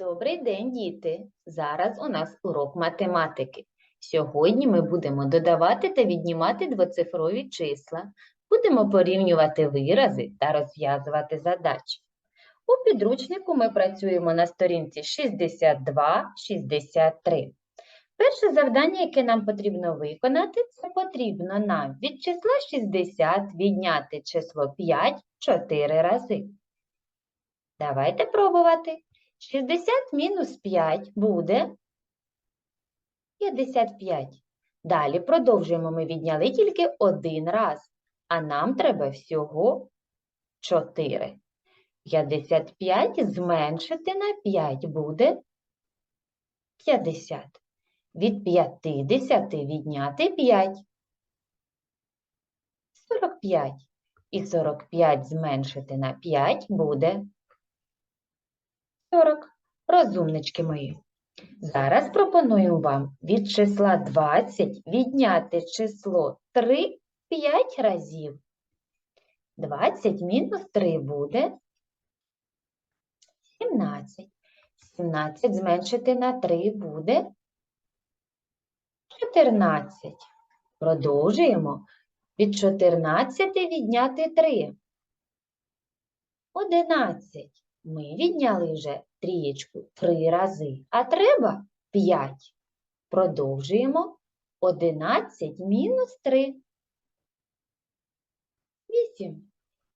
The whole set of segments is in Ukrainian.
Добрий день, діти! Зараз у нас урок математики. Сьогодні ми будемо додавати та віднімати двоцифрові числа, будемо порівнювати вирази та розв'язувати задачі. У підручнику ми працюємо на сторінці 62-63. Перше завдання, яке нам потрібно виконати, це потрібно нам від числа 60 відняти число 5 4 рази. Давайте пробувати. 60 мінус 5 буде 55. Далі продовжуємо. Ми відняли тільки один раз, а нам треба всього 4. 55 зменшити на 5 буде 50. Від 50 відняти 5. 45. І 45 зменшити на 5 буде 40. Розумнички мої. Зараз пропоную вам від числа 20 відняти число 3 5 разів. 20 мінус 3 буде 17. 17 зменшити на 3 буде 14. Продовжуємо. Від 14 відняти 3. 11. Ми відняли вже трієчку три рази, а треба 5. Продовжуємо. 11 мінус 3. 8.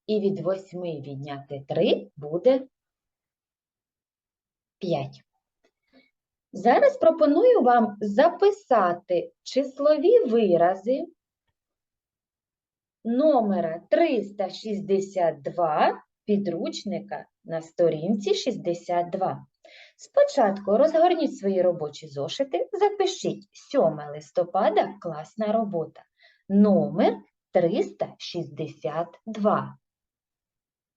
І від 8 відняти 3 буде 5. Зараз пропоную вам записати числові вирази номера 362 підручника на сторінці 62. Спочатку розгорніть свої робочі зошити, запишіть 7 листопада класна робота. Номер 362.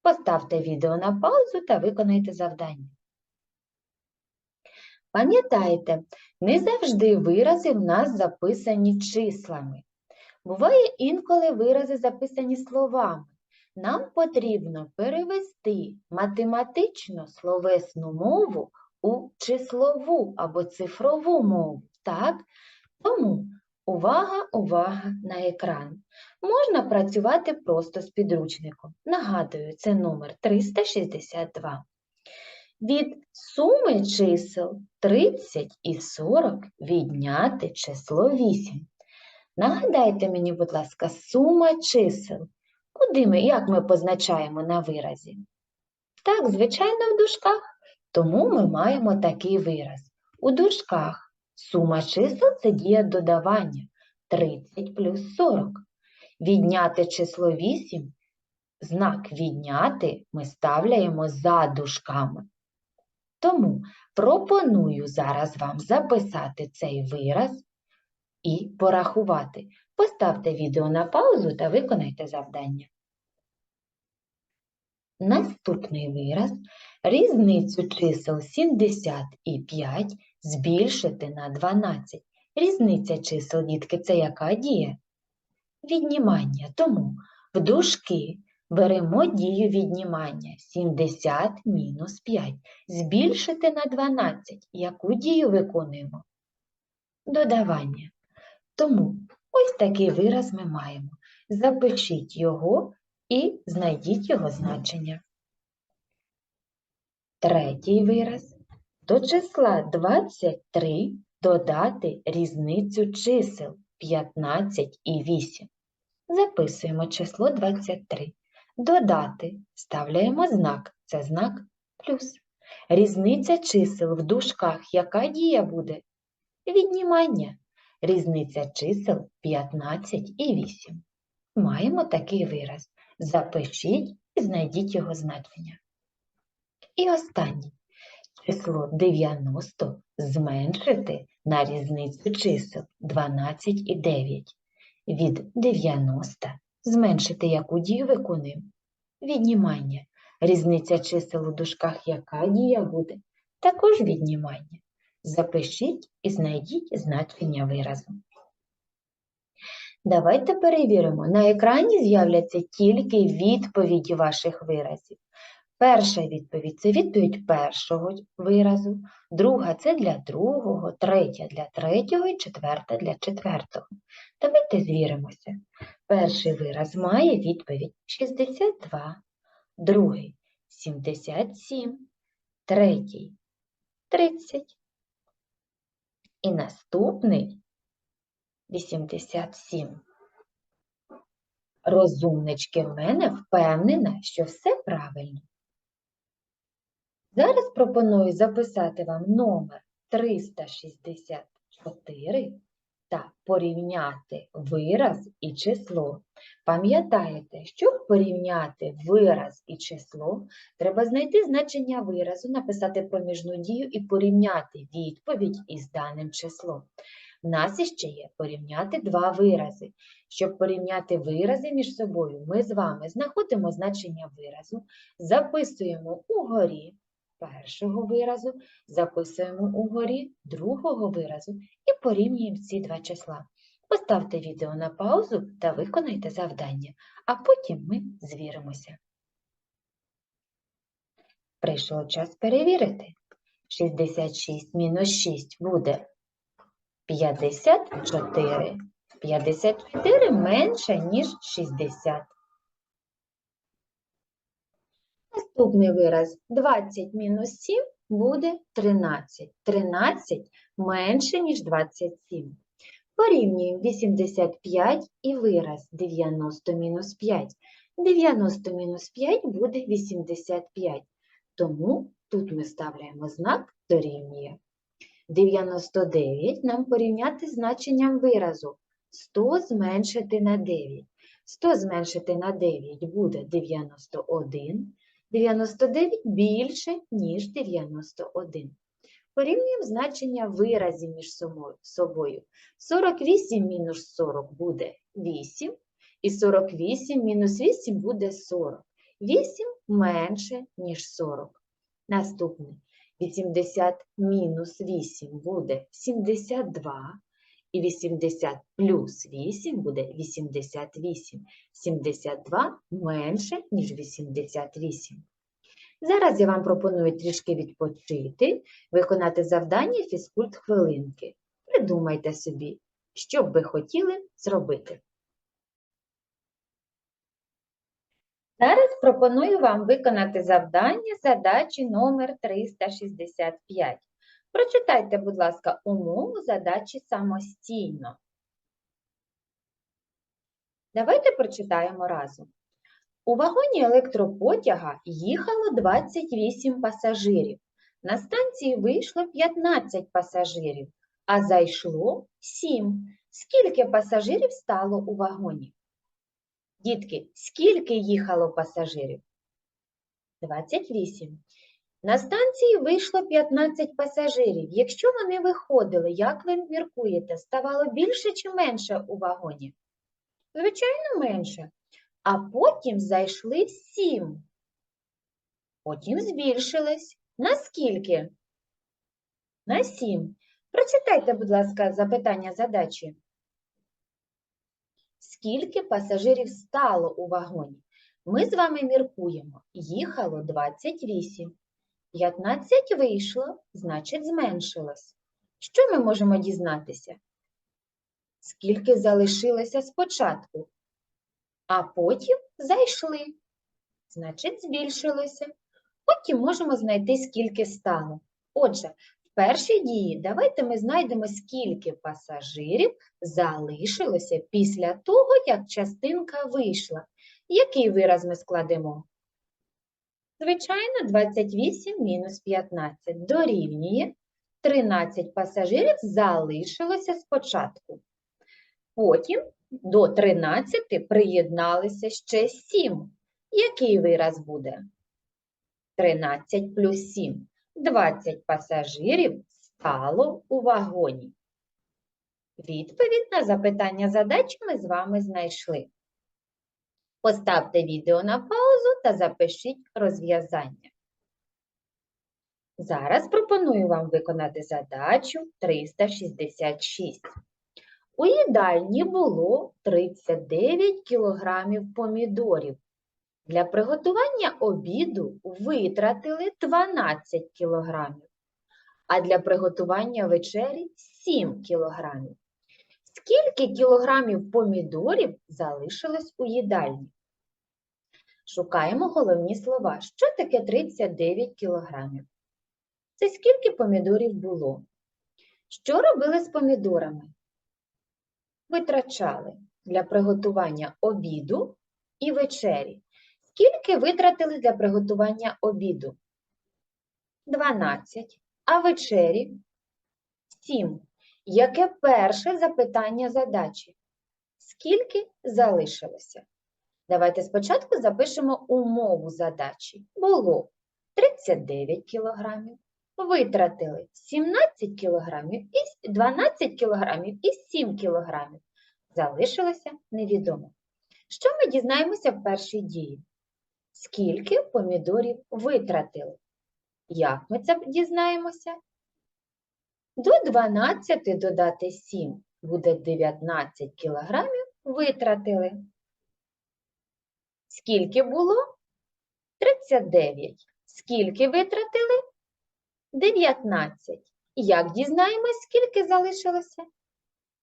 Поставте відео на паузу та виконайте завдання. Пам'ятайте, не завжди вирази в нас записані числами. Буває інколи вирази записані словами. Нам потрібно перевести математично словесну мову у числову або цифрову мову. Так? Тому увага, увага на екран. Можна працювати просто з підручником. Нагадую, це номер 362. Від суми чисел 30 і 40 відняти число 8. Нагадайте мені, будь ласка, сума чисел. Куди ми, як ми позначаємо на виразі? Так, звичайно, в дужках. Тому ми маємо такий вираз. У дужках сума чисел це дія додавання 30 плюс 40. Відняти число 8, знак відняти ми ставляємо за дужками. Тому пропоную зараз вам записати цей вираз і порахувати. Поставте відео на паузу та виконайте завдання. Наступний вираз різницю чисел 70 і 5 збільшити на 12. Різниця чисел, дітки, це яка дія? Віднімання. Тому в дужки беремо дію віднімання 70 мінус 5. Збільшити на 12. Яку дію виконуємо? Додавання. Тому ось такий вираз ми маємо. Запишіть його і знайдіть його значення. Третій вираз. До числа 23 додати різницю чисел 15 і 8. Записуємо число 23. Додати ставляємо знак. Це знак плюс. Різниця чисел в дужках яка дія буде? Віднімання. Різниця чисел 15 і 8. Маємо такий вираз. Запишіть і знайдіть його значення. І останнє. Число 90 зменшити на різницю чисел 12 і 9. Від 90 зменшити яку дію виконуємо? Віднімання. Різниця чисел у дужках яка дія буде? Також віднімання. Запишіть і знайдіть значення виразу. Давайте перевіримо. На екрані з'являться тільки відповіді ваших виразів. Перша відповідь це відповідь першого виразу, друга це для другого, третя для третього і четверта для четвертого. Давайте звіримося. Перший вираз має відповідь 62, другий 77, третій 30. І наступний 87. Розумнички в мене впевнена, що все правильно. Зараз пропоную записати вам номер 364 та порівняти вираз і число. Пам'ятаєте, щоб порівняти вираз і число, треба знайти значення виразу, написати проміжну дію і порівняти відповідь із даним числом. В нас іще є порівняти два вирази. Щоб порівняти вирази між собою, ми з вами знаходимо значення виразу, записуємо угорі першого виразу, записуємо угорі другого виразу і порівнюємо ці два числа. Поставте відео на паузу та виконайте завдання, а потім ми звіримося. Прийшов час перевірити. 66 мінус 6 буде 54. 54 менше, ніж 60. Наступний вираз 20 мінус 7 буде 13. 13 менше, ніж 27. Порівнюємо 85 і вираз 90 мінус 5. 90 мінус 5 буде 85. Тому тут ми ставляємо знак дорівнює. 99 нам порівняти з значенням виразу. 100 зменшити на 9. 100 зменшити на 9 буде 91. 99 більше, ніж 91. Порівнюємо значення виразів між собою. 48 мінус 40 буде 8, і 48 мінус 8 буде 40. 8 менше, ніж 40. Наступне. 80 мінус 8 буде 72, і 80 плюс 8 буде 88. 72 менше, ніж 88. Зараз я вам пропоную трішки відпочити, виконати завдання фізкульт хвилинки. Придумайте собі, що б ви хотіли зробити. Зараз пропоную вам виконати завдання задачі номер 365. Прочитайте, будь ласка, умову задачі самостійно. Давайте прочитаємо разом. У вагоні електропотяга їхало 28 пасажирів. На станції вийшло 15 пасажирів, а зайшло 7. Скільки пасажирів стало у вагоні? Дітки, скільки їхало пасажирів? 28. На станції вийшло 15 пасажирів. Якщо вони виходили, як ви міркуєте, ставало більше чи менше у вагоні? Звичайно, менше. А потім зайшли 7. Потім збільшилось. На скільки? На 7. Прочитайте, будь ласка, запитання задачі. Скільки пасажирів стало у вагоні? Ми з вами міркуємо. Їхало 28. 15 вийшло, значить зменшилось. Що ми можемо дізнатися? Скільки залишилося спочатку, а потім зайшли, значить збільшилося. Потім можемо знайти, скільки стало. Отже, в першій дії давайте ми знайдемо, скільки пасажирів залишилося після того, як частинка вийшла. Який вираз ми складемо? Звичайно, 28 мінус 15 дорівнює 13 пасажирів залишилося спочатку. Потім до 13 приєдналися ще 7. Який вираз буде? 13 плюс 7. 20 пасажирів стало у вагоні. Відповідь на запитання задачі ми з вами знайшли. Поставте відео на паузу та запишіть розв'язання. Зараз пропоную вам виконати задачу 366. У їдальні було 39 кілограмів помідорів. Для приготування обіду витратили 12 кілограмів, а для приготування вечері 7 кілограмів. Скільки кілограмів помідорів залишилось у їдальні? Шукаємо головні слова. Що таке 39 кілограмів? Це скільки помідорів було? Що робили з помідорами? Витрачали для приготування обіду і вечері. Скільки витратили для приготування обіду? 12. А вечері? 7. Яке перше запитання задачі? Скільки залишилося? Давайте спочатку запишемо умову задачі. Було 39 кілограмів, витратили 17 кілограмів 12 кілограмів і 7 кілограмів. Залишилося невідомо. Що ми дізнаємося в першій дії? Скільки помідорів витратили? Як ми це дізнаємося? До 12 додати 7 буде 19 кілограмів витратили. Скільки було? 39. Скільки витратили? 19. Як дізнаємось, скільки залишилося?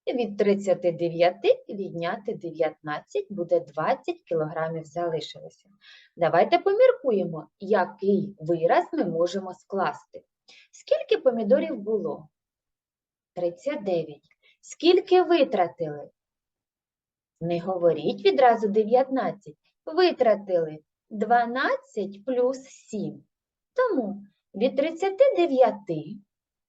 Від 39 відняти 19 буде 20 кілограмів залишилося. Давайте поміркуємо, який вираз ми можемо скласти. Скільки помідорів було? 39. Скільки витратили? Не говоріть відразу 19. Витратили 12 плюс 7. Тому від 39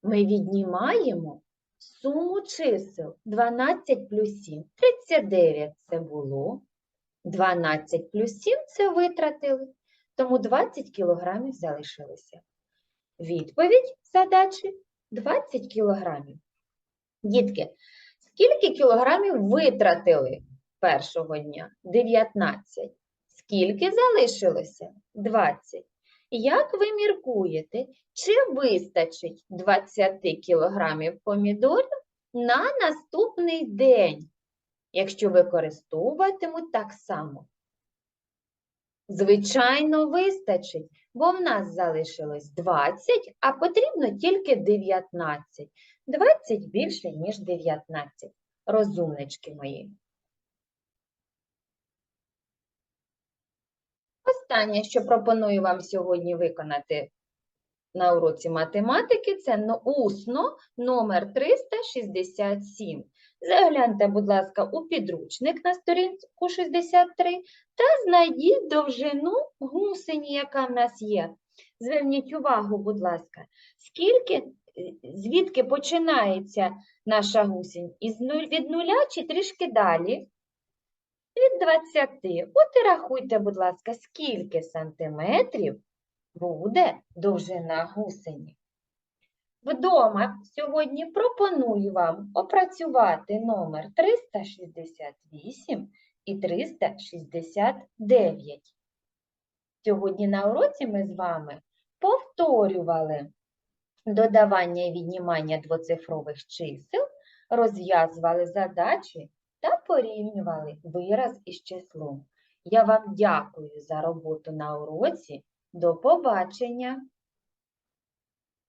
ми віднімаємо суму чисел 12 плюс 7. 39 це було. 12 плюс 7 це витратили. Тому 20 кілограмів залишилося. Відповідь задачі 20 кілограмів. Дітки, скільки кілограмів витратили першого дня? 19. Скільки залишилося? 20. Як ви міркуєте, чи вистачить 20 кілограмів помідорів на наступний день, якщо використовуватимуть так само? Звичайно, вистачить, бо в нас залишилось 20, а потрібно тільки 19. 20 більше, ніж 19. Розумнички мої. Останнє, що пропоную вам сьогодні виконати на уроці математики, це усно номер 367. Загляньте, будь ласка, у підручник на сторінку 63 та знайдіть довжину гусені, яка в нас є. Зверніть увагу, будь ласка, скільки, звідки починається наша гусінь? Від нуля чи трішки далі? Від 20. От і рахуйте, будь ласка, скільки сантиметрів буде довжина гусені. Вдома сьогодні пропоную вам опрацювати номер 368 і 369. Сьогодні на уроці ми з вами повторювали додавання і віднімання двоцифрових чисел, розв'язували задачі та порівнювали вираз із числом. Я вам дякую за роботу на уроці. До побачення!